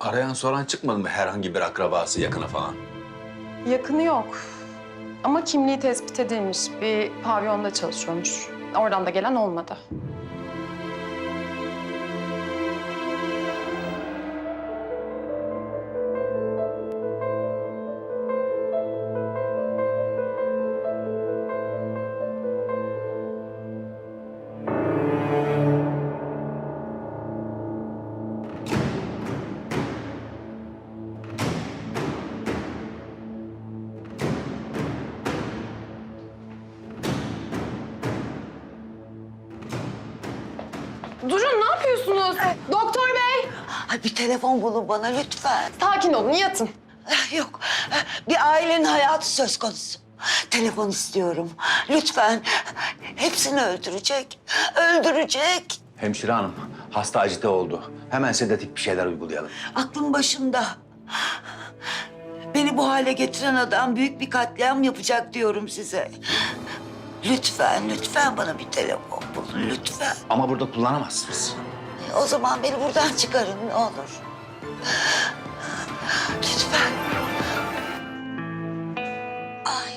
Arayan soran çıkmadı mı herhangi bir akrabası, yakını falan? Yakını yok. Ama kimliği tespit edilmiş. Bir pavyonda çalışıyormuş. Oradan da gelen olmadı. Durun ne yapıyorsunuz? Doktor bey! Ay bir telefon bulun bana lütfen. Sakin olun yatın. Ah, Yok, bir ailenin hayatı söz konusu. Telefon istiyorum. Lütfen. Hepsini öldürecek. Öldürecek. Hemşire hanım, hasta acite oldu. Hemen sedatif bir şeyler uygulayalım. Aklım başımda. Beni bu hale getiren adam büyük bir katliam yapacak diyorum size. Lütfen, lütfen bana bir telefon bulun lütfen. Ama burada kullanamazsınız. O zaman beni buradan çıkarın ne olur. Lütfen. Ay.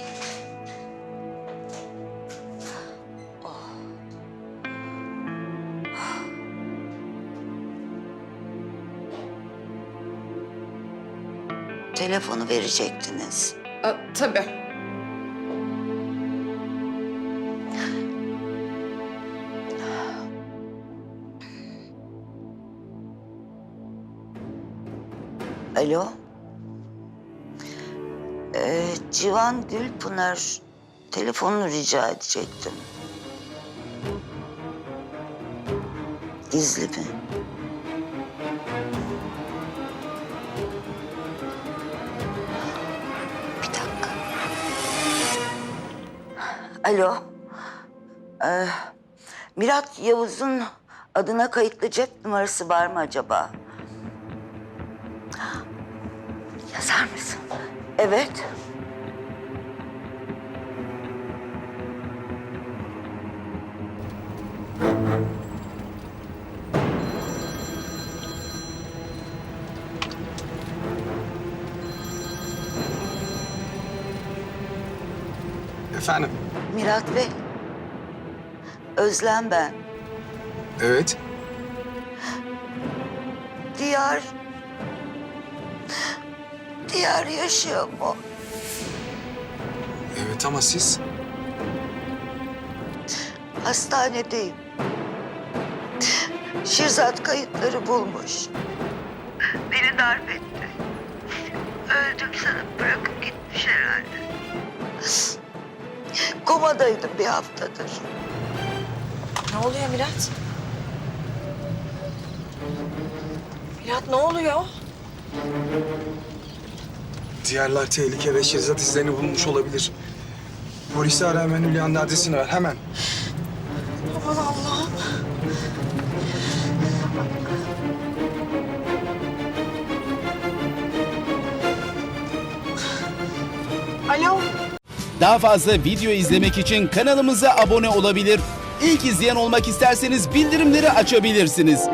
Telefonu verecektiniz. Ee, tabii. Alo. Ee, Civan Gülpınar telefonunu rica edecektim. Gizli mi? Bir dakika. Alo. Ee, Mirat Yavuz'un adına kayıtlı cep numarası var mı acaba? Yazar mısın? Evet. Efendim? Mirat Bey. Özlem ben. Evet. Diyar. Diyar yaşıyor mu? Evet ama siz? Hastanedeyim. Şirzat kayıtları bulmuş. Beni darp etti. Öldüm sanıp bırakıp gitmiş herhalde. Komadaydım bir haftadır. Ne oluyor Mirat? Mirat ne oluyor? Diğerler tehlike ve Şirzat izlerini bulmuş olabilir. Polisi ara hemen Hülya'nın adresini ver hemen. Aman Allah'ım. Alo. Daha fazla video izlemek için kanalımıza abone olabilir. İlk izleyen olmak isterseniz bildirimleri açabilirsiniz.